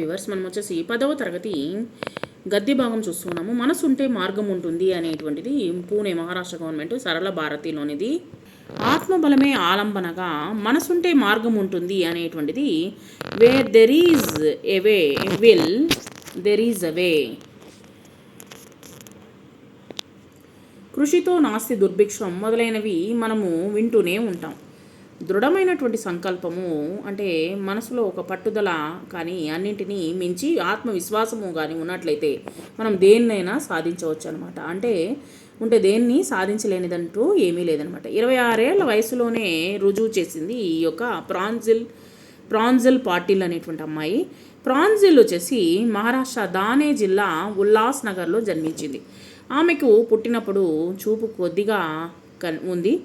Viewers మనం వచ్చేసి పదవ తరగతి గద్దె భాగం చూస్తున్నాము. మనసు ఉంటే మార్గం ఉంటుంది అనేటువంటిది పూణే మహారాష్ట్ర గవర్నమెంట్ సరళ భారతిలోనిది. ఆత్మబలమే ఆలంబనగా మనసుంటే మార్గం ఉంటుంది అనేటువంటిది way there is a way will there is a way కృషితో నాస్తి దుర్భిక్షం మొదలైనవి మనము వింటూనే ఉంటాం. దృఢమైనటువంటి సంకల్పము అంటే మనసులో ఒక పట్టుదల కానీ అన్నింటినీ మించి ఆత్మవిశ్వాసము కానీ ఉన్నట్లయితే మనం దేన్నైనా సాధించవచ్చు అనమాట అంటే ఉంటే దేన్ని సాధించలేనిదంటూ ఏమీ లేదనమాట. ఇరవై ఆరేళ్ళ వయసులోనే రుజువు చేసింది ఈ యొక్క ప్రాన్జిల్ ప్రాన్జిల్ పాటిల్ అనేటువంటి అమ్మాయి. ప్రాన్జిల్ వచ్చేసి మహారాష్ట్ర దానే జిల్లా ఉల్లాస్ నగర్లో జన్మించింది. ఆమెకు పుట్టినప్పుడు చూపు కొద్దిగా కన్ ఉంది.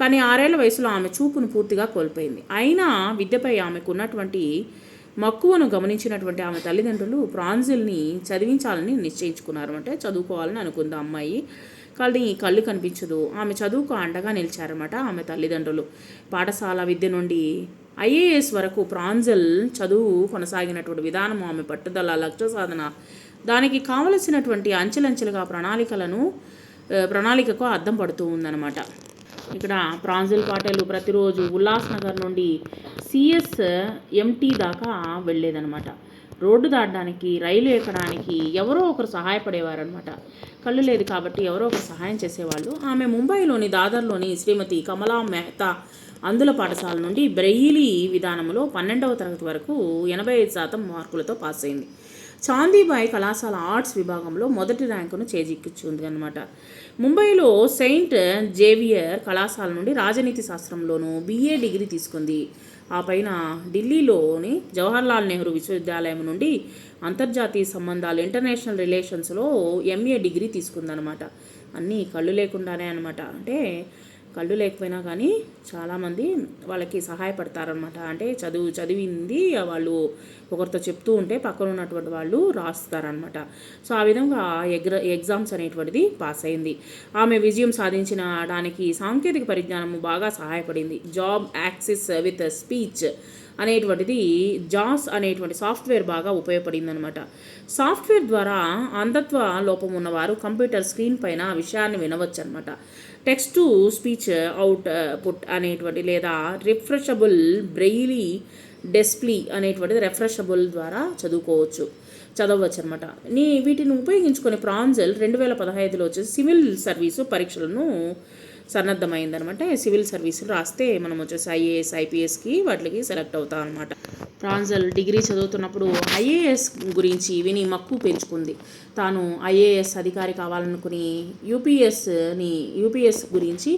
కానీ ఆరేళ్ళ వయసులో ఆమె చూపును పూర్తిగా కోల్పోయింది. అయినా విద్యపై ఆమెకు ఉన్నటువంటి మక్కువను గమనించినటువంటి ఆమె తల్లిదండ్రులు ప్రాన్జిల్ని చదివించాలని నిశ్చయించుకున్నారు. అంటే చదువుకోవాలని అనుకుంది అమ్మాయి. కానీ కళ్ళు కనిపించదు. ఆమె చదువుకు అండగా నిలిచారన్నమాట ఆమె తల్లిదండ్రులు. పాఠశాల విద్య నుండి ఐఏఎస్ వరకు ప్రాంజల్ చదువు కొనసాగినటువంటి విధానం ఆమె పట్టుదల లక్ష్య సాధన దానికి కావలసినటువంటి అంచెలంచెలుగా ప్రణాళికలను ప్రణాళికకు అద్దం పడుతూ ఉందన్నమాట. ఇక్కడ ప్రాంజిల్ పాటలు ప్రతిరోజు ఉల్లాస్నగర్ నుండి సిఎస్ ఎంటీ దాకా వెళ్ళేదనమాట రోడ్డు దాటడానికి రైలు ఎక్కడానికి ఎవరో ఒకరు సహాయపడేవారనమాట కళ్ళు లేదు కాబట్టి ఎవరో ఒకరు సహాయం చేసేవాళ్ళు. ఆమె ముంబైలోని దాదర్లోని శ్రీమతి కమలా మెహతా అందుల పాఠశాల నుండి బ్రెయిలీ విధానంలో పన్నెండవ తరగతి వరకు ఎనభై ఐదు శాతం మార్కులతో పాస్ అయింది. చాందీబాయి కళాశాల ఆర్ట్స్ విభాగంలో మొదటి ర్యాంకును చేజిక్కించింది అనమాట ముంబైలో సెయింట్ జేవియర్ కళాశాల నుండి రాజనీతి శాస్త్రంలోనూ బీఏ డిగ్రీ తీసుకుంది. ఆ పైన ఢిల్లీలోని జవహర్లాల్ నెహ్రూ విశ్వవిద్యాలయం నుండి అంతర్జాతీయ సంబంధాలు ఇంటర్నేషనల్ రిలేషన్స్లో ఎంఏ డిగ్రీ తీసుకుందనమాట అన్నీ కళ్ళు లేకుండానే అనమాట అంటే కళ్ళు లేకపోయినా కానీ చాలామంది వాళ్ళకి సహాయపడతారనమాట అంటే చదువు చదివింది వాళ్ళు ఒకరితో చెప్తూ ఉంటే పక్కన ఉన్నటువంటి వాళ్ళు రాస్తారనమాట సో ఆ విధంగా ఎగ్ర ఎగ్జామ్స్ అనేటువంటిది పాస్ అయింది. ఆమె విజయం సాధించిన దానికి సాంకేతిక పరిజ్ఞానము బాగా సహాయపడింది. జాబ్ యాక్సెస్ విత్ స్పీచ్ అనేటువంటిది జాస్ అనేటువంటి సాఫ్ట్వేర్ బాగా ఉపయోగపడింది అనమాట సాఫ్ట్వేర్ ద్వారా అంధత్వ లోపం ఉన్నవారు కంప్యూటర్ స్క్రీన్ పైన విషయాన్ని వినవచ్చు అనమాట text to speech output అనేటువంటి లేదా రిఫ్రెషబుల్ బ్రెయిలీ డెస్ప్లీ అనేటువంటిది రిఫ్రెషబుల్ ద్వారా చదువుకోవచ్చు. చదవచ్చు అనమాట నీ వీటిని ఉపయోగించుకునే ప్రాంజల్ రెండు వేల పదహైదులో వచ్చేసి సివిల్ సర్వీసు పరీక్షలను సన్నద్ధమైందనమాట. సివిల్ సర్వీసులు రాస్తే మనం వచ్చేసి ఐఏఎస్ ఐపీఎస్కి వాటికి సెలెక్ట్ అవుతాం అనమాట ప్రాంజల్ డిగ్రీ చదువుతున్నప్పుడు ఐఏఎస్ గురించి విని మక్కువ పెంచుకుంది. తాను ఐఏఎస్ అధికారి కావాలనుకుని యూపీఎస్ని యూపీఎస్ గురించి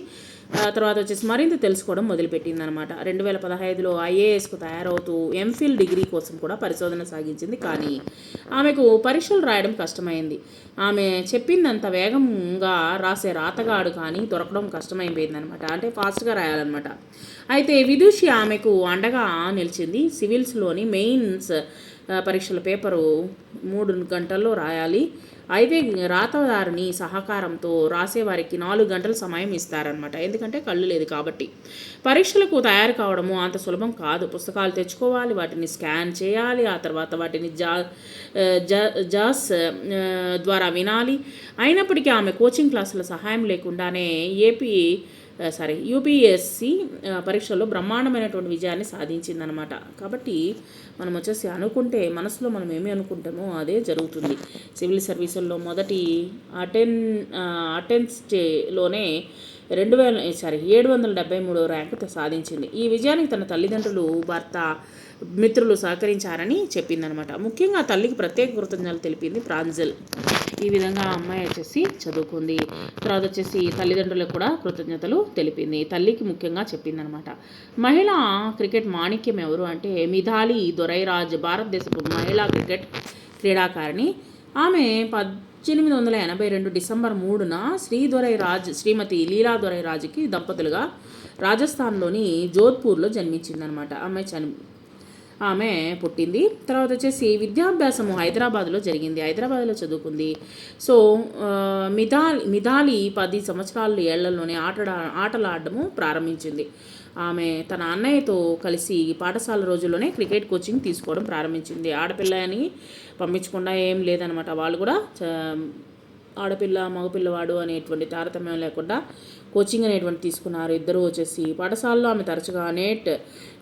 తర్వాత వచ్చేసి మరింత తెలుసుకోవడం మొదలుపెట్టింది అనమాట రెండు వేల పదహైదులో ఐఏఎస్కు తయారవుతూ ఎంఫిల్ డిగ్రీ కోసం కూడా పరిశోధన సాగించింది కానీ ఆమెకు పరీక్షలు రాయడం కష్టమైంది. ఆమె చెప్పిందంత వేగంగా రాసే రాతగాడు కానీ దొరకడం కష్టమైపోయింది అనమాట అంటే ఫాస్ట్గా రాయాలన్నమాట. అయితే విదుషి ఆమెకు అండగా నిలిచింది. సివిల్స్లోని మెయిన్స్ పరీక్షల పేపరు మూడు గంటల్లో రాయాలి. అయితే రాతదారిని సహకారంతో రాసేవారికి నాలుగు గంటల సమయం ఇస్తారనమాట ఎందుకంటే కళ్ళు లేదు కాబట్టి. పరీక్షలకు తయారు కావడము అంత సులభం కాదు. పుస్తకాలు తెచ్చుకోవాలి వాటిని స్కాన్ చేయాలి ఆ తర్వాత వాటిని జా జాస్ ద్వారా వినాలి. అయినప్పటికీ ఆమె కోచింగ్ క్లాసుల సహాయం లేకుండానే ఏపీ సారీ యూపీఎస్సి పరీక్షల్లో బ్రహ్మాండమైనటువంటి విజయాన్ని సాధించిందనమాట కాబట్టి మనం వచ్చేసి అనుకుంటే మనసులో మనం ఏమి అనుకుంటామో అదే జరుగుతుంది. సివిల్ సర్వీసుల్లో మొదటి అటెన్ అటెన్స్లోనే రెండు వేల సారీ ఏడు వందల డెబ్బై మూడో ర్యాంకు సాధించింది. ఈ విజయానికి తన తల్లిదండ్రులు భర్త మిత్రులు సహకరించారని చెప్పిందనమాట ముఖ్యంగా తల్లికి ప్రత్యేక కృతజ్ఞతలు తెలిపింది ప్రాంజల్. ఈ విధంగా అమ్మాయి వచ్చేసి చదువుకుంది. తర్వాత వచ్చేసి తల్లిదండ్రులకు కూడా కృతజ్ఞతలు తెలిపింది. తల్లికి ముఖ్యంగా చెప్పిందనమాట. మహిళా క్రికెట్ మాణిక్యం ఎవరు అంటే మిథాలి దొరైరాజ్ భారతదేశపు మహిళా క్రికెట్ క్రీడాకారిణి. ఆమె పద్దెనిమిది వందల ఎనభై రెండు డిసెంబర్ మూడున శ్రీదొరైరాజ్ శ్రీమతి లీలా దొరైరాజ్కి దంపతులుగా రాజస్థాన్లోని జోధ్పూర్లో జన్మించిందనమాట. ఆమె చని ఆమె పుట్టింది. తర్వాత వచ్చేసి విద్యాభ్యాసము హైదరాబాద్లో జరిగింది. హైదరాబాద్లో చదువుకుంది. సో మిథాలి మిథాలి పది సంవత్సరాల ఏళ్ళలోనే ఆట ఆటలాడము ప్రారంభించింది. ఆమె తన అన్నయ్యతో కలిసి పాఠశాల రోజుల్లోనే క్రికెట్ కోచింగ్ తీసుకోవడం ప్రారంభించింది. ఆడపిల్ల అని పంపించకుండా ఏం లేదనమాట వాళ్ళు కూడా ఆడపిల్ల మగపిల్లవాడు అనేటువంటి తారతమ్యం లేకుండా కోచింగ్ అనేటువంటి తీసుకున్నారు. ఇద్దరు వచ్చేసి పాఠశాలలో ఆమె తరచుగా నెట్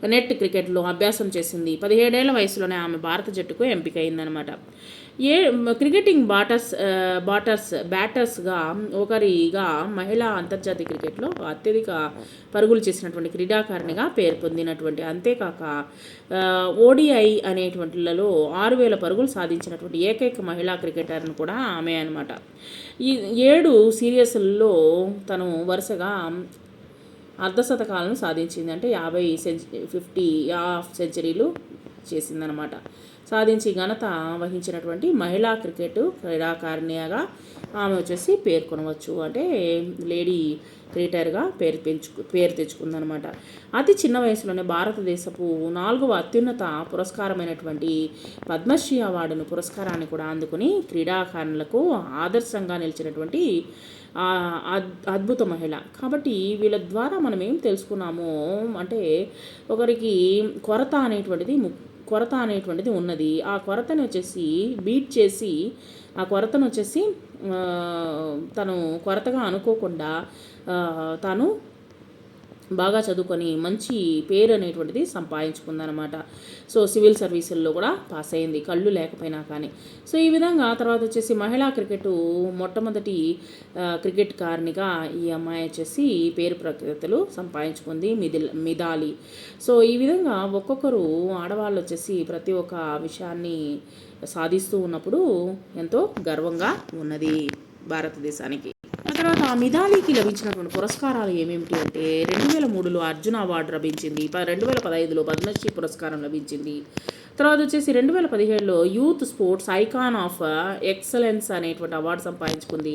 నెట్ క్రికెట్లో అభ్యాసం చేసింది. పదిహేడేళ్ళ వయసులోనే ఆమె భారత జట్టుకు ఎంపికైందనమాట. ఏ క్రికెటింగ్ బాటర్స్ బాటర్స్ బ్యాటర్స్గా ఒకరిగా మహిళా అంతర్జాతీయ క్రికెట్లో అత్యధిక పరుగులు చేసినటువంటి క్రీడాకారిణిగా పేరు పొందినటువంటి అంతేకాక ఓడిఐ అనేటువంటిలలో ఆరు వేల పరుగులు సాధించినటువంటి ఏకైక మహిళా క్రికెటర్ని కూడా ఆమె అనమాట ఈ ఏడు సీరియస్లలో తను వరుసగా అర్ధశతకాలను సాధించింది. అంటే యాభై సెంచ ఫిఫ్టీ హాఫ్ సెంచరీలు చేసిందనమాట సాధించి ఘనత వహించినటువంటి మహిళా క్రికెట్ క్రీడాకారిణిగా ఆమె వచ్చేసి పేర్కొనవచ్చు అంటే లేడీ క్రికెటర్గా పేరు పెంచు పేరు తెచ్చుకుందనమాట అతి చిన్న వయసులోనే భారతదేశపు నాలుగవ అత్యున్నత పురస్కారమైనటువంటి పద్మశ్రీ అవార్డును పురస్కారాన్ని కూడా అందుకుని క్రీడాకారులకు ఆదర్శంగా నిలిచినటువంటి అద్- అద్భుత మహిళ. కాబట్టి వీళ్ళ ద్వారా మనం ఏం తెలుసుకున్నామో? అంటే ఒకరికి కొరత అనేటువంటిది కొరత అనేటువంటిది ఉన్నది. ఆ కొరతను వచ్చేసి బీట్ చేసి ఆ కొరతను వచ్చేసి తను కొరతగా అనుకోకుండా తాను బాగా చదువుకొని మంచి పేరు అనేటువంటిది సంపాదించుకుందనమాట. సో సివిల్ సర్వీసుల్లో కూడా పాస్ అయింది. కళ్ళు లేకపోయినా కానీ. సో ఈ విధంగా తర్వాత వచ్చేసి మహిళా క్రికెట్ మొట్టమొదటి క్రికెట్ కారినిగా ఈ అమ్మాయి వచ్చేసి పేరు ప్రఖ్యాతలు సంపాదించుకుంది మిదిల్ మిదాలి సో ఈ విధంగా ఒక్కొక్కరు ఆడవాళ్ళు వచ్చేసి ప్రతి ఒక్క విషయాన్ని సాధిస్తూ ఉన్నప్పుడు ఎంతో గర్వంగా ఉన్నది భారతదేశానికి. ఆ తర్వాత లభించినటువంటి పురస్కారాలు ఏమేమిటి అంటే రెండు వేల మూడులో అర్జున అవార్డు లభించింది రెండు వేల పదహైదులో పద్మశ్రీ పురస్కారం లభించింది. తర్వాత వచ్చేసి రెండు వేల పదిహేడులో youth sports icon of excellence అనేటువంటి అవార్డు సంపాదించుకుంది.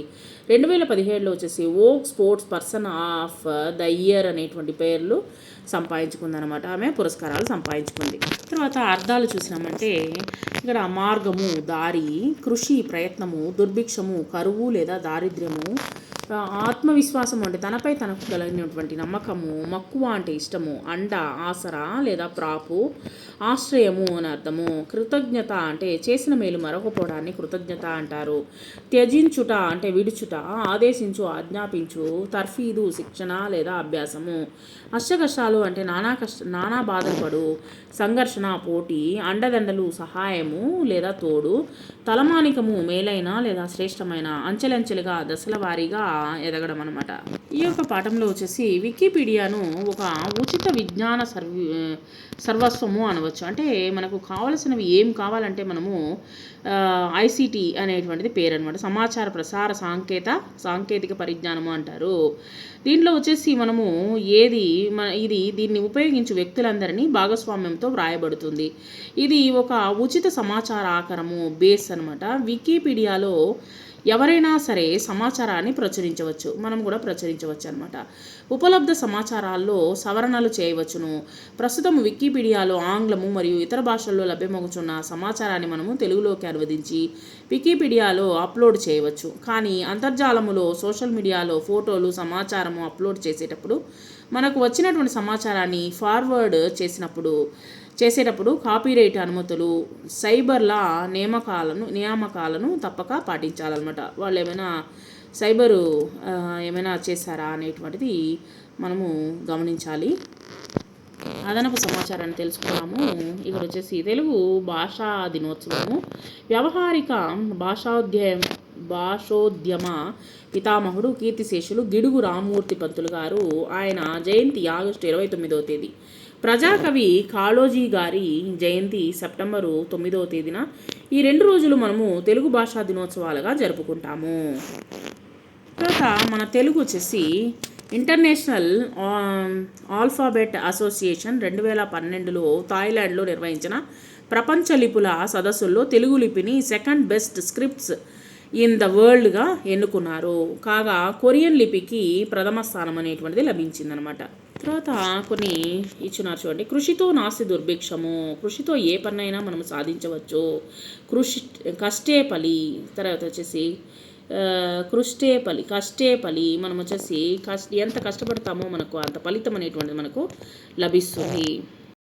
రెండు వేల పదిహేడులో వచ్చేసి ఓక్ sports person of the year అనేటువంటి పేర్లు సంపాదించుకుంది అనమాట ఆమె పురస్కారాలు సంపాదించుకుంది. తర్వాత అర్థాలు చూసినామంటే ఇక్కడ మార్గము దారి కృషి ప్రయత్నము దుర్భిక్షము కరువు లేదా దారిద్ర్యము ఆత్మవిశ్వాసం అంటే తనపై తనకు కలిగినటువంటి నమ్మకము మక్కువ అంటే ఇష్టము అండ ఆసరా లేదా ప్రాపు ఆశ్రయము అని అర్థము. కృతజ్ఞత అంటే చేసిన మేలు మరొకపోవడాన్ని కృతజ్ఞత అంటారు. త్యజించుట అంటే విడుచుట ఆదేశించు ఆజ్ఞాపించు తర్ఫీదు శిక్షణ లేదా అభ్యాసము. అష్టకష్టాలు అంటే నానా కష్ట నానా బాధపడు సంఘర్షణ పోటీ అండదండలు సహాయము లేదా తోడు తలమానికము మేలైన లేదా శ్రేష్టమైన అంచెలంచెలుగా దశల వారీగా ఎదగడం అనమాట ఈ యొక్క పాఠంలో వచ్చేసి వికీపీడియాను ఒక ఉచిత విజ్ఞాన సర్వ సర్వస్వము అనవచ్చు. అంటే మనకు కావలసినవి ఏం కావాలంటే మనము ఐసిటి అనేటువంటిది పేరు అనమాట సమాచార ప్రసార సాంకేత సాంకేతిక పరిజ్ఞానము అంటారు. దీంట్లో వచ్చేసి మనము ఏది మన ఇది దీన్ని ఉపయోగించు వ్యక్తులందరినీ భాగస్వామ్యంతో వ్రాయబడుతుంది. ఇది ఒక ఉచిత సమాచార ఆకరము బేస్ అనమాట. వికీపీడియాలో ఎవరైనా సరే సమాచారాన్ని ప్రచురించవచ్చు. మనం కూడా ప్రచురించవచ్చు అనమాట ఉపలబ్ధ సమాచారాల్లో సవరణలు చేయవచ్చును. ప్రస్తుతం వికీపీడియాలో ఆంగ్లము మరియు ఇతర భాషల్లో లభ్యమవుతున్న సమాచారాన్ని మనము తెలుగులోకి అనువదించి వికీపీడియాలో అప్లోడ్ చేయవచ్చు. కానీ అంతర్జాలములో సోషల్ మీడియాలో ఫోటోలు సమాచారము అప్లోడ్ చేసేటప్పుడు మనకు వచ్చినటువంటి సమాచారాన్ని ఫార్వర్డ్ చేసినప్పుడు చేసేటప్పుడు కాపీరైట్ అనుమతులు సైబర్ల నియామకాలను నియామకాలను తప్పక పాటించాలన్నమాట. వాళ్ళు ఏమైనా సైబరు ఏమైనా చేశారా అనేటువంటిది మనము గమనించాలి. అదనపు సమాచారాన్ని తెలుసుకున్నాము. ఇక్కడ వచ్చేసి తెలుగు భాషా దినోత్సవము. వ్యవహారిక భాషాధ్యాయం భాషోద్యమ పితామహుడు కీర్తిశేషులు గిడుగు రామమూర్తి పంతులు గారు ఆయన జయంతి ఆగస్టు ఇరవై తొమ్మిదవ తేదీ. ప్రజాకవి కాళోజీ గారి జయంతి సెప్టెంబరు తొమ్మిదవ తేదీన ఈ రెండు రోజులు మనము తెలుగు భాషా దినోత్సవాలుగా జరుపుకుంటాము. తర్వాత మన తెలుగు వచ్చేసి ఇంటర్నేషనల్ ఆల్ఫాబెట్ అసోసియేషన్ రెండు వేల పన్నెండులో థాయిలాండ్లో నిర్వహించిన ప్రపంచ లిపుల సదస్సుల్లో Telugu లిపిని second best scripts in the వరల్డ్గా ఎన్నుకున్నారు. కాగా కొరియన్ లిపికి ప్రథమ స్థానం అనేటువంటిది లభించిందనమాట. తర్వాత కొన్ని ఇచ్చినారు చూడండి. కృషితో నాస్తి దుర్భిక్షము కృషితో ఏ పనైనా మనం సాధించవచ్చు. కృషి కష్టే పలి తర్వాత వచ్చేసి ఆ, కృష్టే ఫలి కష్టే మనం వచ్చేసి కష్ట ఎంత కష్టపడతామో మనకు అంత ఫలితం అనేటువంటిది మనకు లభిస్తుంది.